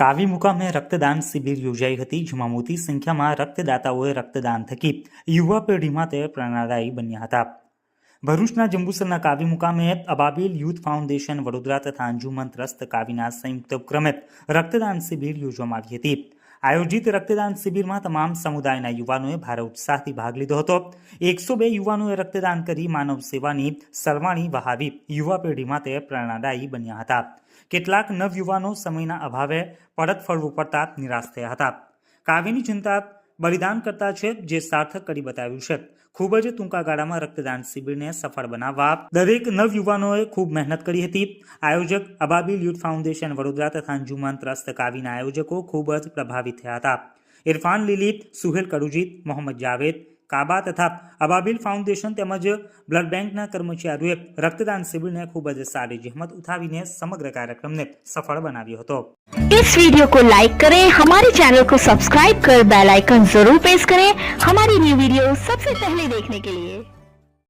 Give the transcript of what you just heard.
કાવી મુકામે રક્તદાન શિબિર યોજાઈ હતી, જેમાં મોટી સંખ્યામાં રક્તદાતાઓએ રક્તદાન થકી યુવા પેઢીમાં તે પ્રેરણાદાયી બન્યા હતા. ભરૂચના જંબુસરના કાવી મુકામે અબાબીલ યુથ ફાઉન્ડેશન, વડોદરા તથા અંજુમન ત્રસ્ત કાવીના સંયુક્ત ઉપક્રમે રક્તદાન શિબિર યોજવામાં આવી હતી. આયોજિત રક્તદાન શિબિરમાં તમામ સમુદાયના યુવાનોએ ભારે ઉત્સાહથી ભાગ લીધો હતો. એકસો બે યુવાનોએ રક્તદાન કરી માનવ સેવાની સરવાણી વહાવી યુવા પેઢી માટે પ્રેરણાદાયી બન્યા હતા. કેટલાક નવયુવાનો સમયના અભાવે પરત ફરવું પડતા નિરાશ થયા હતા. કાવ્યની ચિંતા બલિદાન કરતા છે જે સાર્થક કરી બતાવ્યું છે. ખૂબ જ ટૂંકા ગાળામાં રક્તદાન શિબિરને સફળ બનાવવા દરેક નવયુવાનોએ ખૂબ મહેનત કરી હતી. આયોજક અબાબીલ યુથ ફાઉન્ડેશન વડોદરા તથા અંજુમન ત્રસ્ત કાવીના આયોજકો ખૂબ જ પ્રભાવિત થયા હતા. ઇરફાન લીલી સુહેલ કરુજીત, મોહમ્મદ જાવેદ કાબા તથા અબાબીલ ફાઉન્ડેશન તેમજ બ્લડ બેંકના કર્મચારીઓએ રક્તદાન શિબિરને ખૂબ જ સારી જહેમત ઉઠાવીને સમગ્ર કાર્યક્રમને સફળ બનાવ્યો હતો इस वीडियो को लाइक करें हमारे चैनल को सब्सक्राइब कर बेल आइकन जरूर प्रेस करें हमारी न्यू वीडियो सबसे पहले देखने के लिए